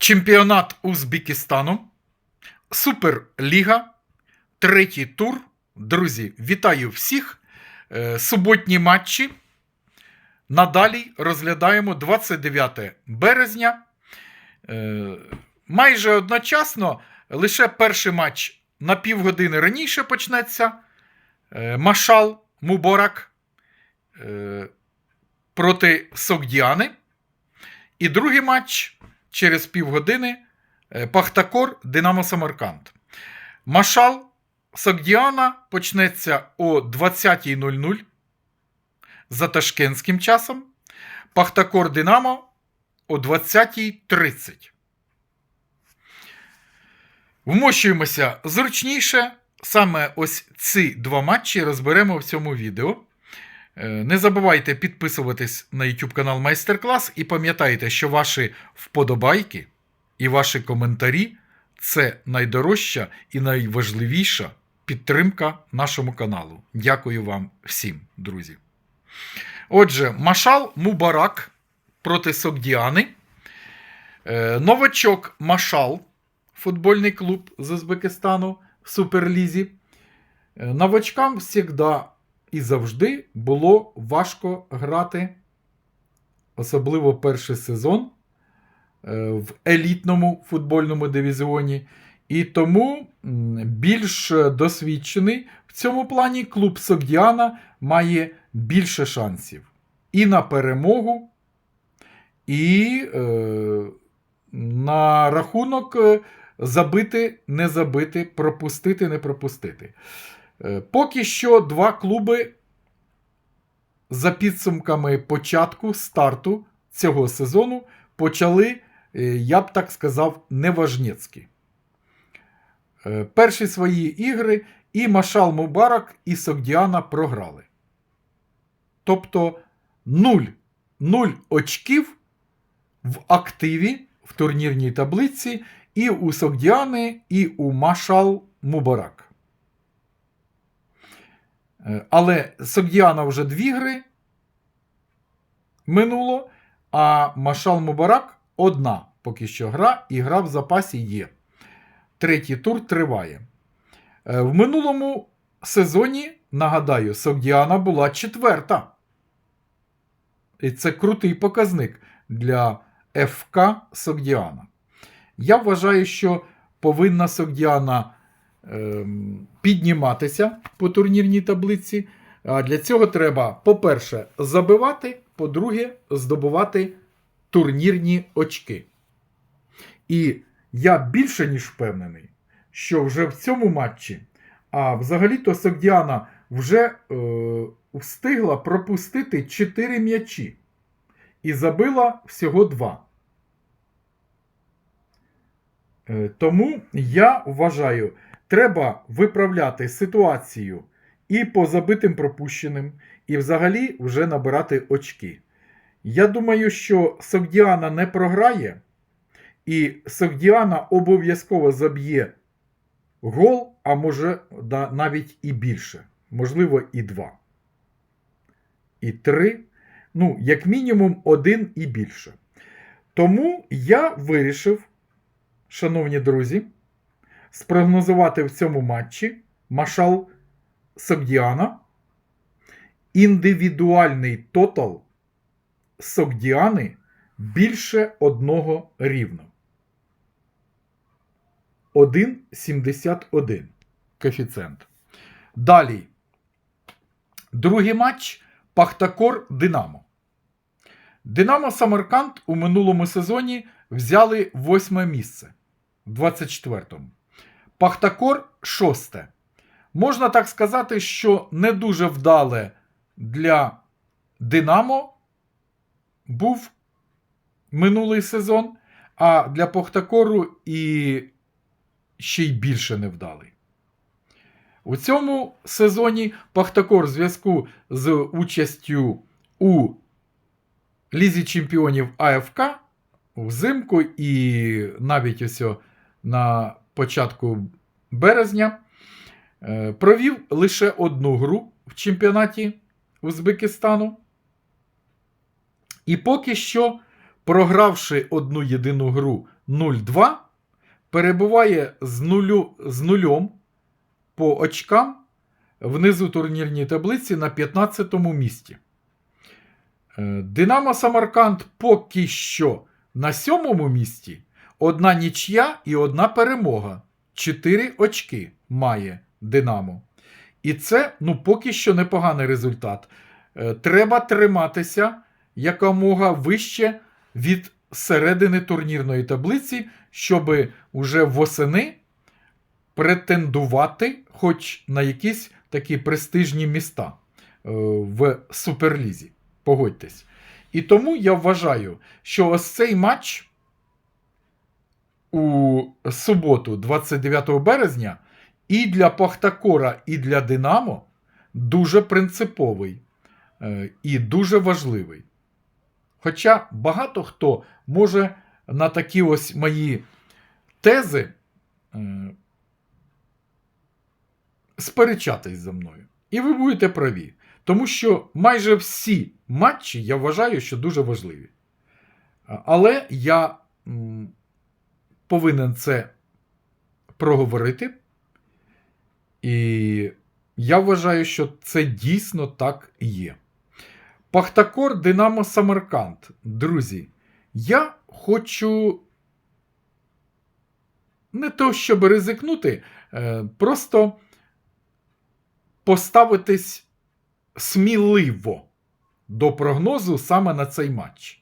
Чемпіонат Узбекистану, Суперліга, третій тур. Друзі, вітаю всіх. Е, Суботні матчі. Надалі розглядаємо 29 березня. Е, Майже одночасно лише перший матч на півгодини раніше почнеться. Е, Машал Муборак проти Согдіани. І другий матч через півгодини е, Пахтакор Динамо Самарканд. Машал Согдіана почнеться о 20.00 за ташкентським часом. Пахтакор Динамо о 20.30. Вмощуємося зручніше. Саме ось ці два матчі розберемо в цьому відео. Е, Не забувайте підписуватись на YouTube канал Майстер-клас і пам'ятайте, що ваші вподобайки і ваші коментарі це найдорожча і найважливіша підтримка нашому каналу. Дякую вам всім, друзі. Отже, Машал Мубарак проти Согдіани. Е, Новачок Машал, футбольний клуб з Узбекистану в Суперлізі. Е, Новачкам завжди і завжди було важко грати, особливо перший сезон е, в елітному футбольному дивізіоні. І тому більш досвідчений в цьому плані клуб Согдіана має більше шансів і на перемогу, і е, на рахунок е, забити, не забити, пропустити, не пропустити. Е, Поки що два клуби за підсумками початку старту цього сезону почали, е, я б так сказав, неважнєцькі. Е, Перші свої ігри і Машал Мубарак, і Согдіана програли. Тобто 0, 0 очків в активі в турнірній таблиці і у Согдіани, і у Машал Мубарак. Е, Але Согдіана вже дві гри минуло, а Машал Мубарак одна поки що гра, і гра в запасі є. Третій тур триває. Е, В минулому сезоні, нагадаю, Согдіана була четверта. І це крутий показник для ФК Согдіана. Я вважаю, що повинна Согдіана ем, підніматися по турнірній таблиці. А для цього треба, по-перше, забивати, по-друге, здобувати турнірні очки. І я більше ніж впевнений, що вже в цьому матчі, а взагалі-то Согдіана вже е, встигла пропустити 4 м'ячі і забила всього 2. Е, Тому я вважаю, треба виправляти ситуацію і по забитим пропущеним, і взагалі вже набирати очки. Я думаю, що Согдіана не програє, і Согдіана обов'язково заб'є гол, а може навіть і більше. Можливо, і два. І три. Ну, як мінімум, один і більше. Тому я вирішив, шановні друзі, спрогнозувати в цьому матчі Машал Согдіана. Індивідуальний тотал Согдіани більше одного рівно. 1,71 коефіцієнт. Далі. Другий матч Пахтакор Динамо. Динамо Самарканд у минулому сезоні взяли восьме місце в 24-му. Пахтакор шосте. Можна так сказати, що не дуже вдале для Динамо був минулий сезон, а для Пахтакору і ще й більше невдалий. У цьому сезоні Пахтакор в зв'язку з участю у Лізі Чемпіонів АФК взимку і навіть ось на початку березня е, провів лише одну гру в чемпіонаті Узбекистану. І поки що програвши одну єдину гру 0-2, перебуває з, нулю, з нульом по очкам внизу турнірній таблиці на 15-му місці. Е, Динамо Самарканд поки що на сьомому місці. Одна нічия і одна перемога. Чотири очки має Динамо. І це ну, поки що непоганий результат. Е, Треба триматися якомога вище від середини турнірної таблиці, щоб уже восени претендувати хоч на якісь такі престижні міста е, в Суперлізі. Погодьтесь. І тому я вважаю, що ось цей матч у суботу, 29 березня, і для Пахтакора, і для Динамо дуже принциповий е, і дуже важливий. Хоча багато хто може на такі ось мої тези е, сперечатись за мною. І ви будете праві. Тому що майже всі матчі я вважаю, що дуже важливі. Але я повинен це проговорити. І я вважаю, що це дійсно так є. Пахтакор Динамо Самарканд. Друзі, я хочу не то, щоб ризикнути, е, просто поставитись сміливо до прогнозу саме на цей матч.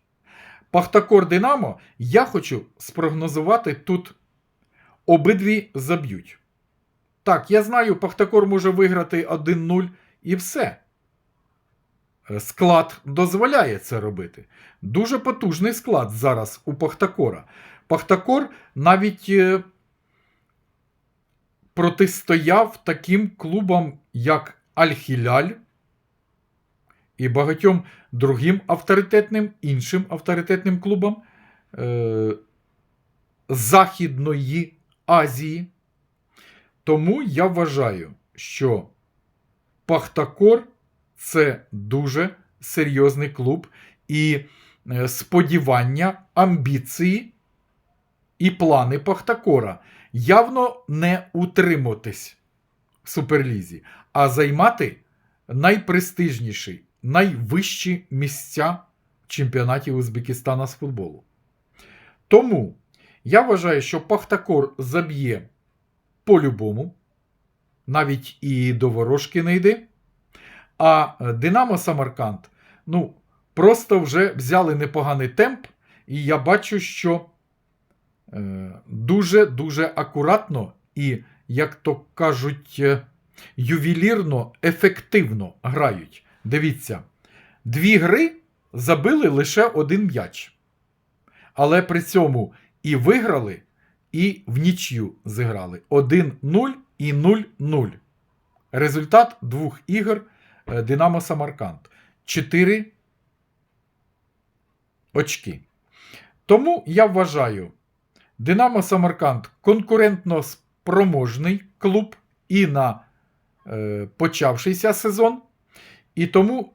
Пахтакор Динамо я хочу спрогнозувати тут обидві заб'ють. Так, я знаю, Пахтакор може виграти 1-0 і все. Склад дозволяє це робити. Дуже потужний склад зараз у Пахтакора. Пахтакор навіть е, протистояв таким клубам, як Аль-Хіляль і багатьом другим авторитетним, іншим авторитетним клубам е, Західної Азії. Тому я вважаю, що Пахтакор це дуже серйозний клуб, і е, сподівання, амбіції і плани Пахтакора явно не утриматись в Суперлізі, а займати найпрестижніші, найвищі місця в чемпіонаті Узбекистана з футболу. Тому я вважаю, що Пахтакор заб'є по-любому, навіть і до ворожки не йде. А Динамо Самарканд, ну, просто вже взяли непоганий темп, і я бачу, що дуже-дуже акуратно і, як то кажуть, е, ювелірно, ефективно грають. Дивіться, дві гри забили лише один м'яч. Але при цьому і виграли, і в нічю зіграли 1-0 і 0-0. Результат двох ігор е, Динамо Самарканд. 4 очки. Тому я вважаю, Динамо Самарканд конкурентно спроможний клуб і на е, почавшийся сезон. І тому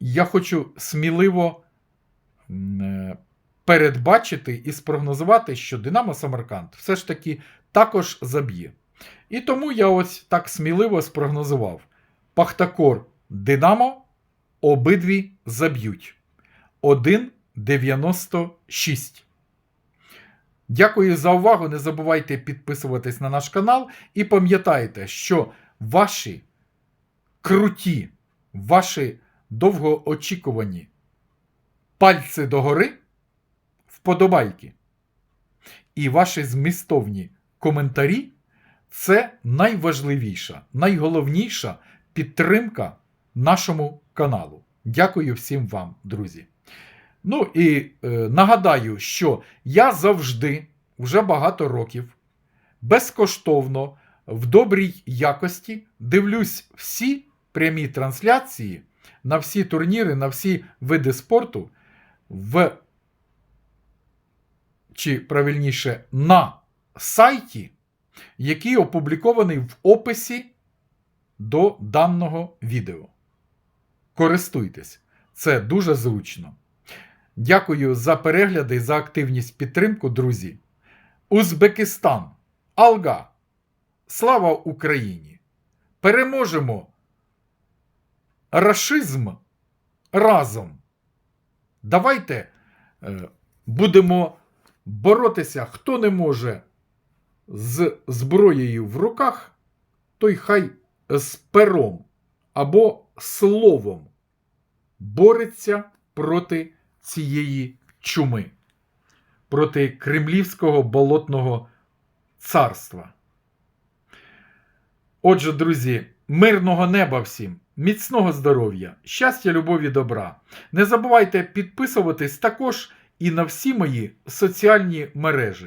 я хочу сміливо е, передбачити і спрогнозувати, що Динамо Самарканд все ж таки також заб'є. І тому я ось так сміливо спрогнозував: Пахтакор Динамо обидві заб'ють 1,96. Дякую за увагу. Не забувайте підписуватись на наш канал і пам'ятайте, що ваші круті, ваші довгоочікувані пальці догори, вподобайки і ваші змістовні коментарі це найважливіша, найголовніша підтримка нашому каналу. Дякую всім вам, друзі. Ну і е, нагадаю, що я завжди, вже багато років, безкоштовно, в добрій якості дивлюсь всі прямі трансляції на всі турніри, на всі види спорту в чи правильніше на сайті, який опублікований в описі до даного відео. Користуйтесь, це дуже зручно. Дякую за перегляди за активність підтримку, друзі. Узбекистан. Алга. Слава Україні! Переможемо рашизм разом. Давайте е, будемо боротися. Хто не може з зброєю в руках, той хай з пером або словом бореться проти цієї чуми, проти кремлівського болотного царства. Отже, друзі, мирного неба всім, міцного здоров'я, щастя, любові, добра. Не забувайте підписуватись також і на всі мої соціальні мережі.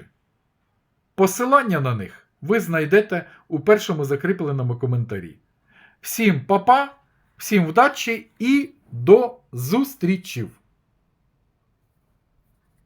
Посилання на них ви знайдете у першому закріпленому коментарі. Всім па-па, всім вдачі і до зустрічів!